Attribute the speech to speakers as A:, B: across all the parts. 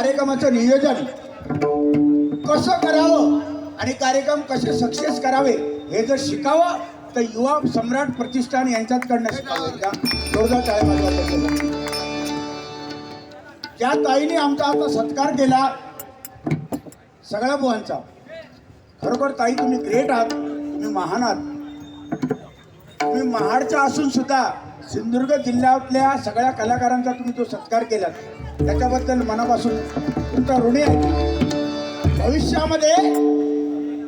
A: कार्यक्रमाचं नियोजन कसं करावं आणि कार्यक्रम कसे सक्सेस करावे हे जर शिकावं तर युवा सम्राट प्रतिष्ठान यांच्याचकडनं शिकावं. एकदा जोरदार ज्या ताईने आमचा आता सत्कार केला सगळ्या बुवांचा. खरोखर ताई तुम्ही ग्रेट आहात तुम्ही महान आहात. तुम्ही महाडच्या असून सुद्धा सिंधुदुर्ग जिल्ह्यातल्या सगळ्या कलाकारांचा तुम्ही जो सत्कार केला त्याच्याबद्दल मनापासून तुमचा ऋणी आहे. भविष्यामध्ये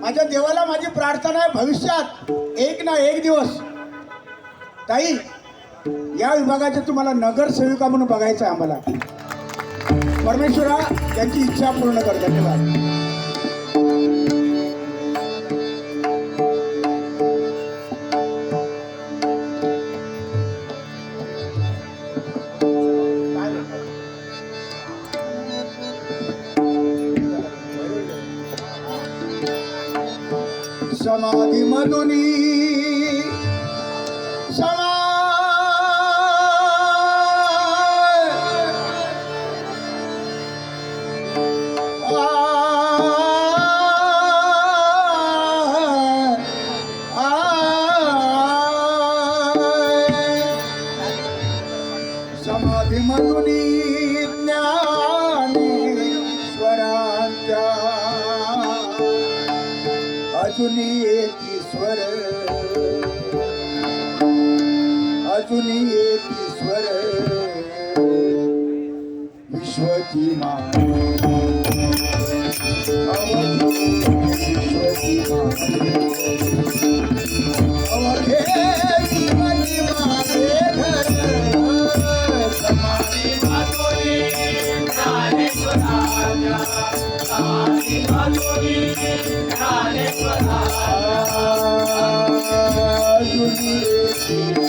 A: माझ्या देवाला माझी प्रार्थना आहे भविष्यात एक ना एक दिवस ताई या विभागाचे तुम्हाला नगरसेविका म्हणून बघायचं आहे आम्हाला. परमेश्वरा त्यांची इच्छा पूर्ण कर. धन्यवाद. समाधी मधुनी समा समाधी मधुनी ज्ञान अजूनी एकी स्वर अजूनी एकी स्वर विश्वची मा अजूनी एकी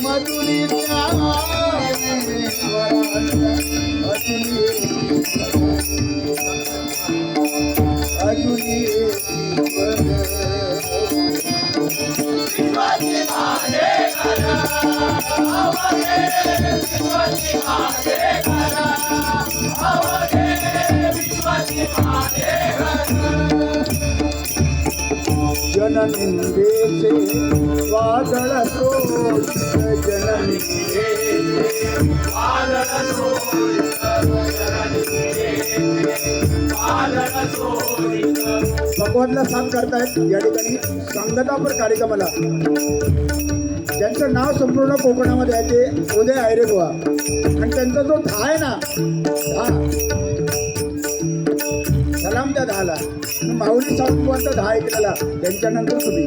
A: समाधी मधुनी ज्ञानेश्वरांचा अजूनी अजूनी जननिंदेचे वादळ सोड जननिंदेचे साथ करतायत. या ठिकाणी संगतापर कार्यक्रमाला. त्यांचं नाव संपूर्ण कोकणामध्ये आहे ते उदय आयरे बुवा आणि त्यांचा जो था आहे ना धा सलाम त्या दहाला. माऊली सावंतचा दहा ऐकलेला त्यांच्यानंतर तुम्ही.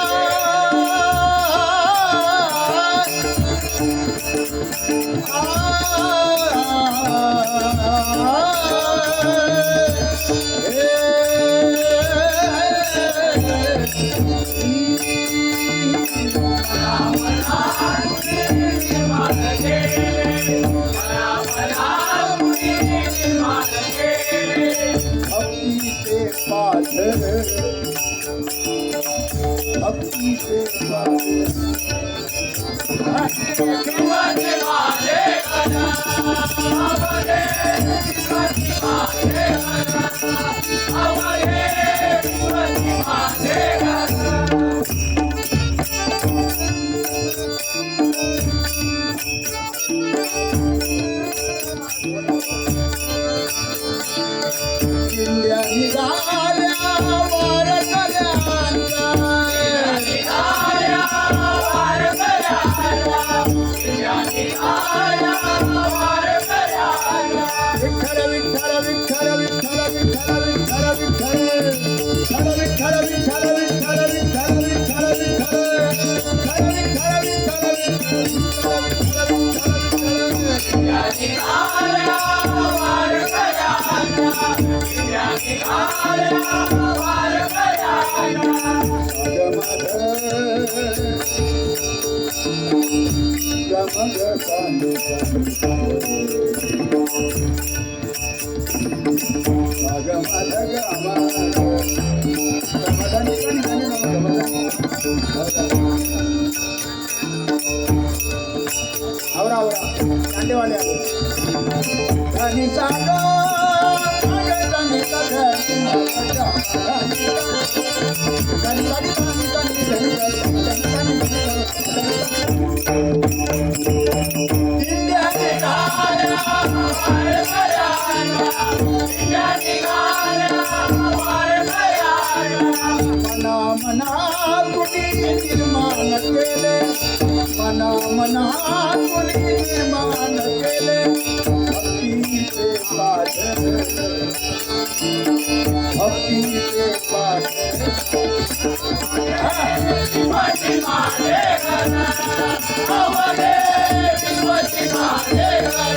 A: Thank you. आवरा आवरा. कांडेवाले आले. மனா துணி Amen.